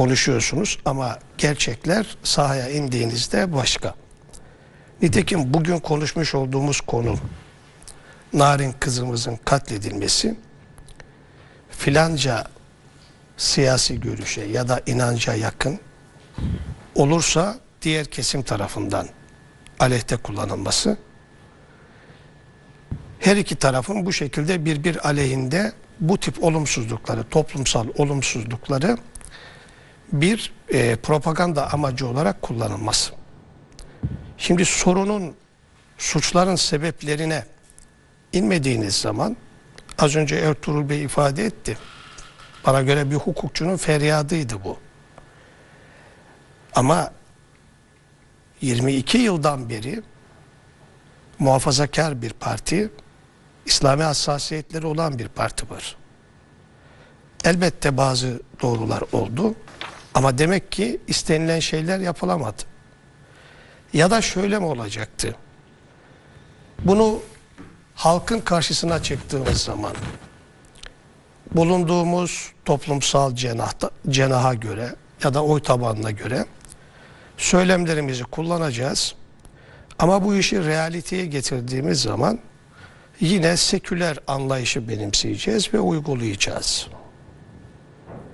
konuşuyorsunuz ama gerçekler sahaya indiğinizde başka. Nitekim bugün konuşmuş olduğumuz konu Narin kızımızın katledilmesi filanca siyasi görüşe ya da inanca yakın olursa diğer kesim tarafından aleyhte kullanılması her iki tarafın bu şekilde birbir aleyhinde bu tip olumsuzlukları, toplumsal olumsuzlukları bir e, propaganda amacı olarak kullanılması. Şimdi sorunun suçların sebeplerine inmediğiniz zaman az önce Ertuğrul Bey ifade etti. Bana göre bir hukukçunun feryadıydı bu. Ama 22 yıldan beri muhafazakar bir parti, İslami hassasiyetleri olan bir parti var. Elbette bazı doğrular oldu ama demek ki istenilen şeyler yapılamadı. Ya da şöyle mi olacaktı? Bunu halkın karşısına çıktığımız zaman bulunduğumuz toplumsal cenahta, cenaha göre ya da oy tabanına göre söylemlerimizi kullanacağız. Ama bu işi realiteye getirdiğimiz zaman yine seküler anlayışı benimseyeceğiz ve uygulayacağız.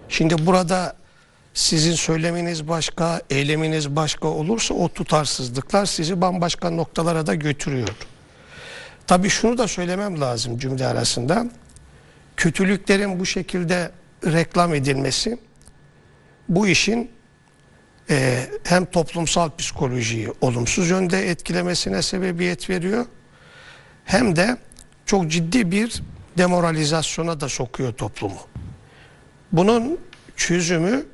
Şimdi burada sizin söyleminiz başka, eyleminiz başka olursa o tutarsızlıklar sizi bambaşka noktalara da götürüyor. Tabii şunu da söylemem lazım cümle arasında. Kötülüklerin bu şekilde reklam edilmesi bu işin e, hem toplumsal psikolojiyi olumsuz yönde etkilemesine sebebiyet veriyor hem de çok ciddi bir demoralizasyona da sokuyor toplumu. Bunun çözümü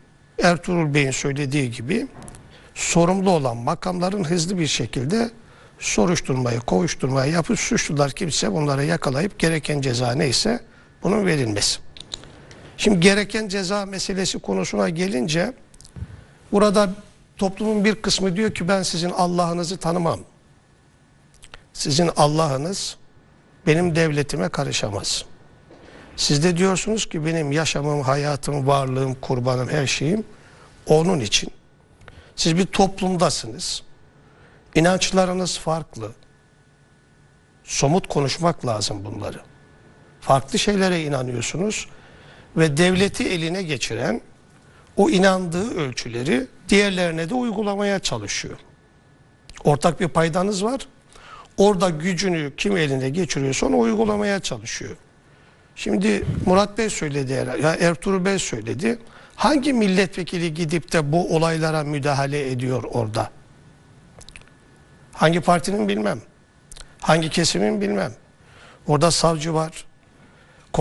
Ertuğrul Bey'in söylediği gibi sorumlu olan makamların hızlı bir şekilde soruşturmayı, kovuşturmayı yapıp suçlular kimse bunları yakalayıp gereken ceza neyse bunun verilmesi. Şimdi gereken ceza meselesi konusuna gelince burada toplumun bir kısmı diyor ki ben sizin Allah'ınızı tanımam. Sizin Allah'ınız benim devletime karışamaz. Siz de diyorsunuz ki benim yaşamım, hayatım, varlığım, kurbanım, her şeyim onun için. Siz bir toplumdasınız. İnançlarınız farklı. Somut konuşmak lazım bunları. Farklı şeylere inanıyorsunuz ve devleti eline geçiren o inandığı ölçüleri diğerlerine de uygulamaya çalışıyor. Ortak bir paydanız var. Orada gücünü kim eline geçiriyorsa onu uygulamaya çalışıyor. Şimdi Murat Bey söyledi, ya Ertuğrul Bey söyledi. Hangi milletvekili gidip de bu olaylara müdahale ediyor orada? Hangi partinin bilmem. Hangi kesimin bilmem. Orada savcı var,